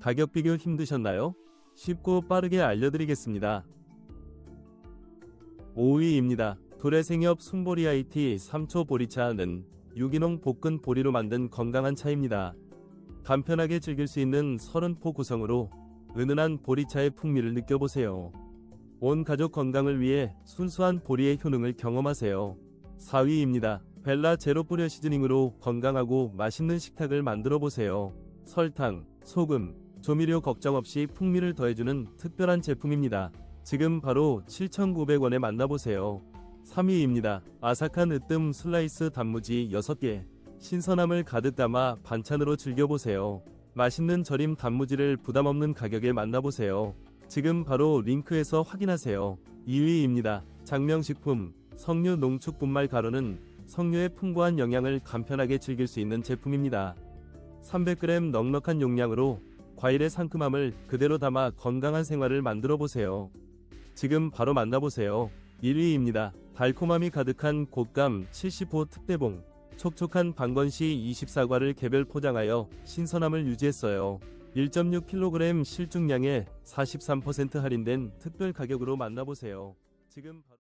가격 비교 힘드셨나요? 쉽고 빠르게 알려드리겠습니다. 5위입니다. 도래생협 순보리 IT 3초 보리차는 유기농 볶은 보리로 만든 건강한 차입니다. 간편하게 즐길 수 있는 30포 구성으로 은은한 보리차의 풍미를 느껴보세요. 온 가족 건강을 위해 순수한 보리의 효능을 경험하세요. 4위입니다. 벨라 제로 뿌려 시즈닝으로 건강하고 맛있는 식탁을 만들어 보세요. 설탕, 소금, 조미료 걱정 없이 풍미를 더해주는 특별한 제품입니다. 지금 바로 7,900원에 만나보세요. 3위입니다. 아삭한 으뜸 슬라이스 단무지 6개. 신선함을 가득 담아 반찬으로 즐겨보세요. 맛있는 절임 단무지를 부담 없는 가격에 만나보세요. 지금 바로 링크에서 확인하세요. 2위입니다. 장명식품 석류 농축 분말 가루는 석류의 풍부한 영양을 간편하게 즐길 수 있는 제품입니다. 300g 넉넉한 용량으로 과일의 상큼함을 그대로 담아 건강한 생활을 만들어 보세요. 지금 바로 만나보세요. 1위입니다. 달콤함이 가득한 곶감 70호 특대봉. 촉촉한 방건시 24과를 개별 포장하여 신선함을 유지했어요. 1.6kg 실중량에 43% 할인된 특별 가격으로 만나보세요. 지금 바로